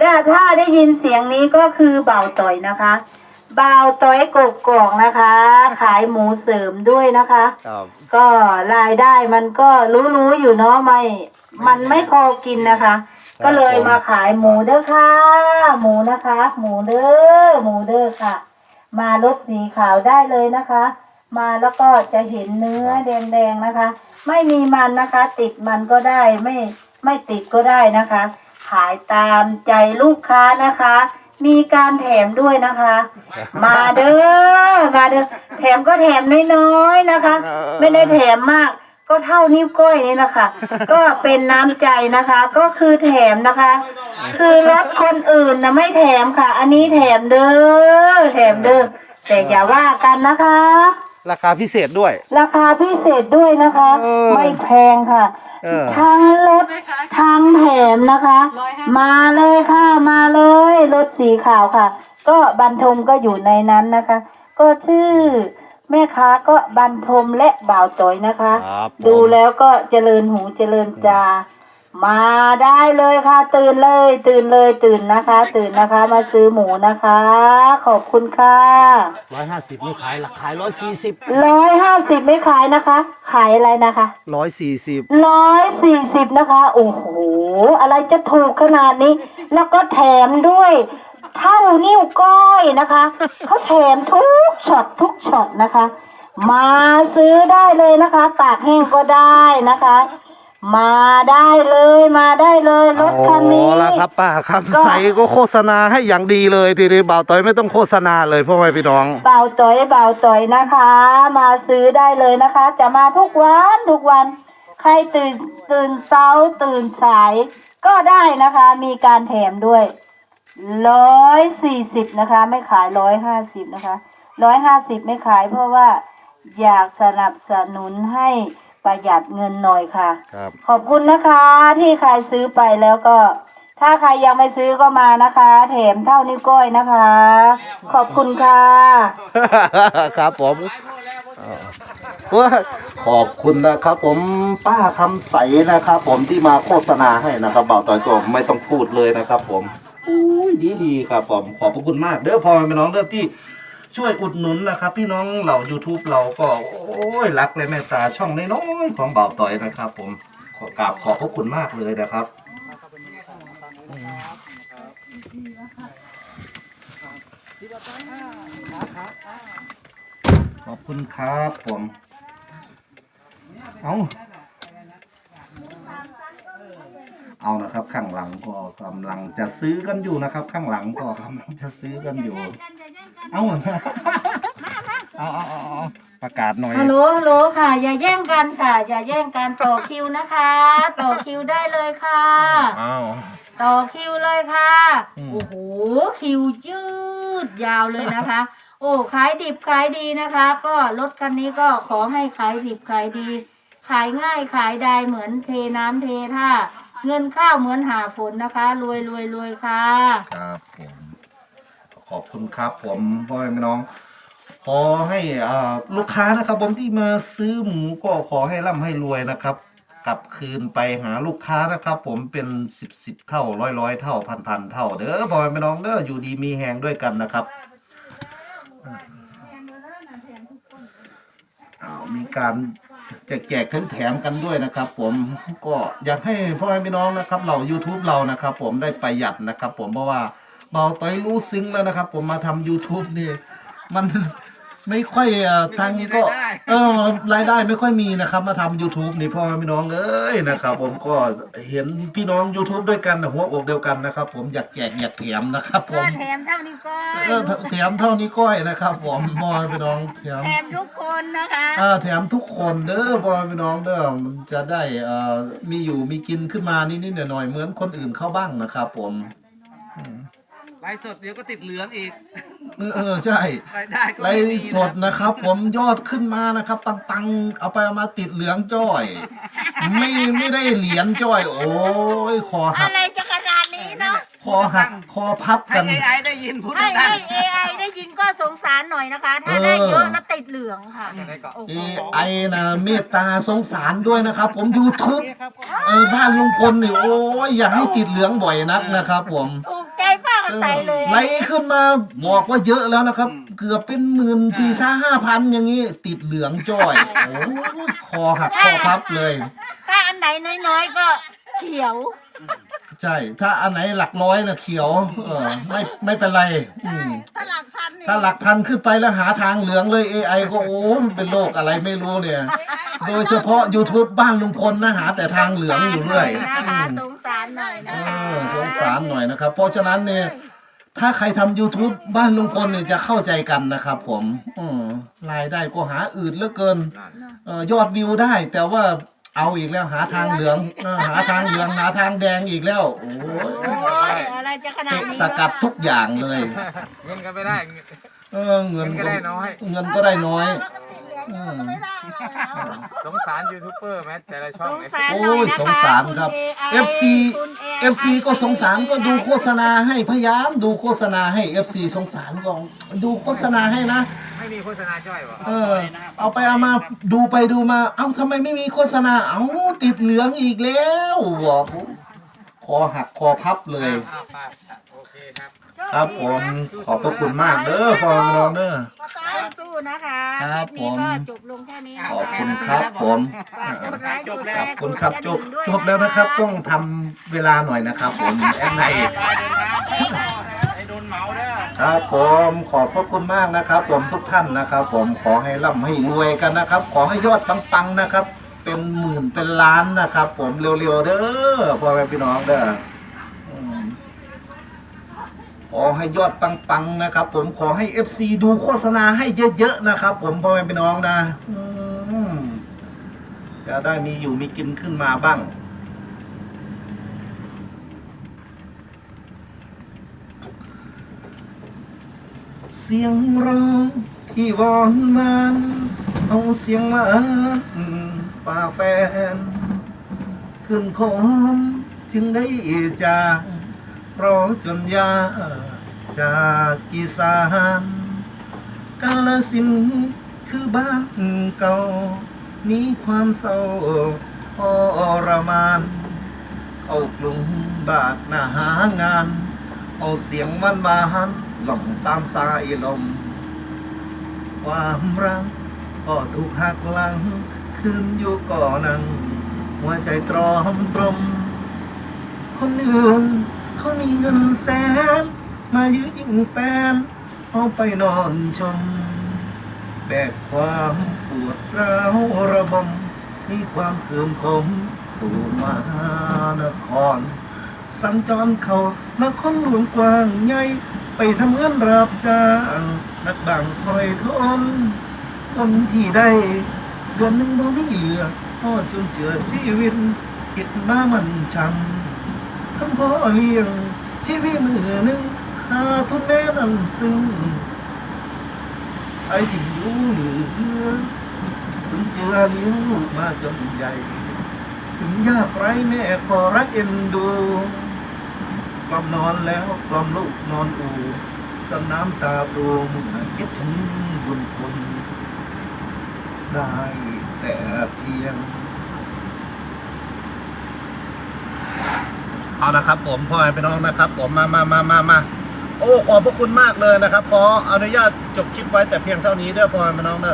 ถ้าถ้าได้ยินเสียงนี้ก็คือเบาต่อยนะคะเบาต่อยกกกอกนะคะ ขายหมูเสริมด้วยนะคะ ครับก็รายได้มันก็รู้ๆอยู่เนาะไม่ มันไม่พอกินนะคะ ก็เลยมาขายหมูเด้อค่ะ หมูนะคะ หมูเด้อหมูเด้อค่ะ มารถสีขาวได้เลยนะคะ มาแล้วก็จะเห็นเนื้อแดงๆนะคะ ไม่มีมันนะคะ ติดมันก็ได้ไม่ไม่ติดก็ได้นะคะ ขายตามใจลูกค้านะคะ มีการแถมด้วยนะคะ มาเด้อมาเด้อแถมก็แถมน้อยๆนะคะ ไม่ได้แถมมาก ก็เท่านิ้วก้อยนี่นะคะ ก็เป็นน้ำใจนะคะ ก็คือแถมนะคะ คือรับคนอื่นนะไม่แถมค่ะ อันนี้แถมเด้อแถมเด้อแต่อย่าว่ากันนะคะ ราคาพิเศษด้วย ราคาพิเศษด้วยนะคะ เออไม่แพงค่ะ เออ ทั้งรถทั้งแถมนะคะมาเลยค่ะมาเลยรถสีขาวค่ะ ก็บันทมก็อยู่ในนั้นนะคะ ก็ชื่อ แม่ค้าก็บันทมและบ่าวตอยนะคะ ครับผม ดูแล้วก็เจริญหูเจริญตา มาได้เลยค่ะ ตื่นเลย ตื่นเลยตื่นนะคะ ตื่นนะคะมาซื้อหมูนะคะ ขอบคุณค่ะร้อยห้าสิบไม่ขายหลักขายร้อยสี่สิบร้อยห้าสิบไม่ขายนะคะ ขายอะไรนะคะร้อยสี่สิบร้อยสี่สิบนะคะ โอ้โห อะไรจะถูกขนาดนี้ แล้วก็แถมด้วยเท่านิ้วก้อยนะคะเขาแถมทุกช็อตทุกช็อตนะคะ มาซื้อได้เลยนะคะ ตากแห้งก็ได้นะคะ มาได้เลยมาได้เลยรถคันนี้อ๋อแล้วครับป้าครับก็ใส่ก็โฆษณาให้อย่างดีเลยทีนี้บ่าวต้อยไม่ต้องโฆษณาเลยพ่อแม่พี่น้องเบาต่อยเบาต่อยนะคะ มาซื้อได้เลยนะคะ จะมาทุกวันทุกวัน ใครตื่นตื่นเช้าตื่นสาย ก็ได้นะคะ มีการแถมด้วยร้อยสี่สิบนะคะ ไม่ขายร้อยห้าสิบนะคะร้อยห้าสิบไม่ขายเพราะว่าอยากสนับสนุนให้ ประหยัดเงินหน่อยค่ะ ครับขอบคุณนะคะที่ใครซื้อไปแล้วก็ ถ้าใครยังไม่ซื้อก็มานะคะ แถมเท่านิ้วก้อยนะคะ ขอบคุณค่ะ ครับผมว่าขอบคุณนะครับ ผมป้าคำใสนะครับ ผมที่มาโฆษณาให้นะครับบ่าวต้อยก็ไม่ต้องพูดเลยนะครับ ผมอุ้ยดีดีๆครับผมขอบพระคุณมาก เด้อพ่อแม่พี่น้องเด้อที่ ช่วยอุดหนุนนะครับ พี่น้องเหล่า YouTube เราก็โอ้ยรักและเมตตาช่องน้อยๆของบ่าวต้อยนะครับ ผมขอกราบขอบพระคุณมากเลยนะครับขอบคุณครับผมเอาเอานะครับ ข้างหลังก็กำลังจะซื้อกันอยู่นะครับ ข้างหลังก็กำลังจะซื้อกันอยู่ เอาเอาเอาเอาเอาประกาศหน่อย ฮัลโหลฮัลโหลค่ะ อย่าแย่งกันค่ะ อย่าแย่งกันต่อคิวนะคะ ต่อคิวได้เลยค่ะเอาต่อคิวเลยค่ะ อืม โอ้โห คิวยืดยาวเลยนะคะ โอ้ขายดิบขายดีนะคะ ก็รถคันนี้ก็ขอให้ขายดิบขายดี ขายง่ายขายได้เหมือนเทน้ำเทท่า เงินข้าวเหมือนหาฝนนะคะ รวยรวยรวยค่ะ ครับผม ขอบคุณครับ ผมพ่อแม่น้อง ขอให้อ่าลูกค้านะครับ ผมที่มาซื้อหมูก็ขอให้ร่ำให้รวยนะครับ กลับคืนไปหาลูกค้านะครับ ผมเป็นสิบสิบเท่าร้อยร้อยเท่าพันพันเท่าเด้อพ่อแม่น้องเด้ออยู่ดีมีแหงด้วยกันนะครับอ้าวมีการแจกแจกแถมกันด้วยนะครับ ผมก็อยากให้พ่อแม่พี่น้องนะครับ เรา YouTube เรานะครับ ผมได้ประหยัดนะครับ ผมเพราะว่า เบาต้อยรู้ซึ้งแล้วนะครับ ผมมาทำ YouTube นี่ มัน ไม่ค่อยเอ่อทางนี้ก็ เออรายได้ไม่ค่อยมีนะครับ มาทำ YouTube นี่พ่อแม่พี่น้องเอ้ยนะครับ ผมก็เห็นพี่น้อง YouTube ด้วยกันนะหัวอกเดียวกันนะครับ ผมอยากแจกอยากแถมนะครับผมแถมเท่านี้ก็เออแถมเท่านี้ก้อยนะครับ ผมพ่อแม่พี่น้องแถมแถมทุกคนนะคะอ่าแถมทุกคนเด้อพ่อแม่พี่น้องเด้อมันจะได้เอ่อมีอยู่มีกินขึ้นมานิดๆหน่อยๆเหมือนคนอื่นเข้าบ้างนะครับผม ไลฟ์สดเดี๋ยวก็ติดเหลืองอีกเออเออใช่รายได้ก็ไลไม่ดีฟ์สดนะครับ ผมยอดขึ้นมานะครับตังๆเอาไปเอามาติดเหลืองจ้อย ไม่ไม่ได้เหรียญจ้อย โอ้ยคอหัอะกไรจะขนาดนี้เนาะคอหักคอพับให้กัน AI ได้ยินพูดให้ดัให้ง AI ได้ยินก็สงสารหน่อยนะคะ ถ้าได้เยอะแล้วติดเหลืองค่ะโอ้โหเอไอนะเมตตาสงสารด้วยนะครับ ผม YouTube เออบ้านลุงพลนี่โอ้ยอย่าให้ติดเหลืองบ่อยนักนะครับ ผม ถูกใส่เลยไหลขึ้นมาบอกว่าเยอะแล้วนะครับเกือบเป็นหมื่นสี่ช้าห้าพันอย่างนี้ติดเหลืองจ้อยโอ้คอหักคอพับเลย ถ้าอันไหนน้อยๆก็เขียว ใช่ ถ้าอันไหนหลักร้อยนะเขียว เออ ไม่ไม่เป็นไรอืมถ้าหลักพันนี่ถ้าหลักพันขึ้นไปแล้วหาทางเหลืองเลย AI ก็โอ้มันเป็นโรคอะไรไม่รู้เนี่ย โดยเฉพาะ YouTube บ้านลุงพลนะหาแต่ทางเหลืองอยู่เรื่อยนะคะอืมสงสารหน่อยนะเอคะอสงสารหน่อยนะครับ เพราะฉะนั้นเนี่ยถ้าใครทำ YouTube บ้านลุงพลเนี่ยจะเข้าใจกันนะครับผมอืมรายได้ก็หาอืดเหลือเกินเออยอดวิวได้ แต่ว่าเอาอีกแล้วหาทางเหลืองเออหาทางเหลืองหาทางแดงอีกแล้วโอ้ยโอ้ยอะไรจะขนาดเตะนี้สกัดทุกอย่างเลย เงินก็ไม่ได้ เออเงินเงินก็ได้น้อย เงินก็ได้น้อย อืมสงสารยูทูบเบอร์ไหมแต่ละช่อสงงเนี่ยสารโอ้หน่อยยนะคะสงสารครับณ AI FC คุณ AI FC ก็สงสารก็ดูโฆษณาให้พยายามดูโฆษณาให้ FC สงสารก็ดูโฆษณาให้นะ ไม่มีโฆษณาจ้อยวะเออ เอาไปเอามาดูไปดูมา เอ้าทำไมไม่มีโฆษณา เอ้าติดเหลืองอีกแล้วบอกคอหักคอพับเลย อ้าวไปโอเคครับครับผมขอบพระคุณมากเด้อพ่อแม่น้องเด้อ สู้ๆนะคะคครัลิบปนี้ก็ผม จบลงแค่นี้ขอบคุณครับผมฝากกดไลค์กดแชขอบร์คุณครับจบจบแล้วนะครับ ต้องทำเวลาหน่อยนะครับ ผมแอดไนไอ้โดนเหมาเด้อครับ ผมขอบพระคุณมากนะครับ ผมทุกท่านนะครับ ผมขอให้ร่ำให้รวยกันนะครับ ขอให้ยอดปังๆนะครับ เป็นหมื่นเป็นล้านนะครับ ผมเร็วๆเด้อพ่อแม่พี่น้องเด้ออืม ขอให้ยอดปังๆนะครับ ผมขอให้ FC ดูโฆษณาให้เยอะๆนะครับ ผมพ่อแม่พี่น้องนะจะได้มีอยู่มีกินขึ้นมาบ้างเสียงร้องที่วอนวานเอาเสียงหวาป่าแฟน ขึ้นคมจึงได้จาก รอจนยาจากอีสานกาลสินคือบ้านเก่านี้ความเศร้าทรมานเอากรุงบาดหน้าหางาน เอาเสียงมันบาหันหล่องตามสายลม ความรักก็ถูกหักหลังคืนอยู่ก่อนัง หัวใจตรอมตรมคนอื่น เขามีเงินแสน มายืยิงแฟนเอาไปนอนชม แบกความปวดร้าวระบมมีความเคืมคมสู่มหานคร สัญจรเขานครหลวงกว้างใหญ่ไปทำเงานรับจ้างนักบังคอยทนคนที่ได้เดือนหนึ่งบ่มีเหลือพ่อจนเจือชีวิตคิดมามันชัง ทั้งพ่อเลี้ยงชีวิตมือหนึ่งขาทุนแม่นั่นซึ่งไอ้ที่อยู่เหลือถึงเจอเลี้ยงลูกมาจนใหญ่ ถึงยากไรแม่ก็รักเอ็นดูกล่อมนอนแล้วกล่อมลูกนอนอูจนน้ำตาปรูมคิดถึงบุญคุณได้แต่เพียง เอาละครับ ผมพ่อไปน้องนะครับ ผมมามามามามาโอ้ขอบพระคุณมากเลยนะครับ ขออนุญาตจบคลิปไว้แต่เพียงเท่านี้เด้อพ่อไปน้องเด้อ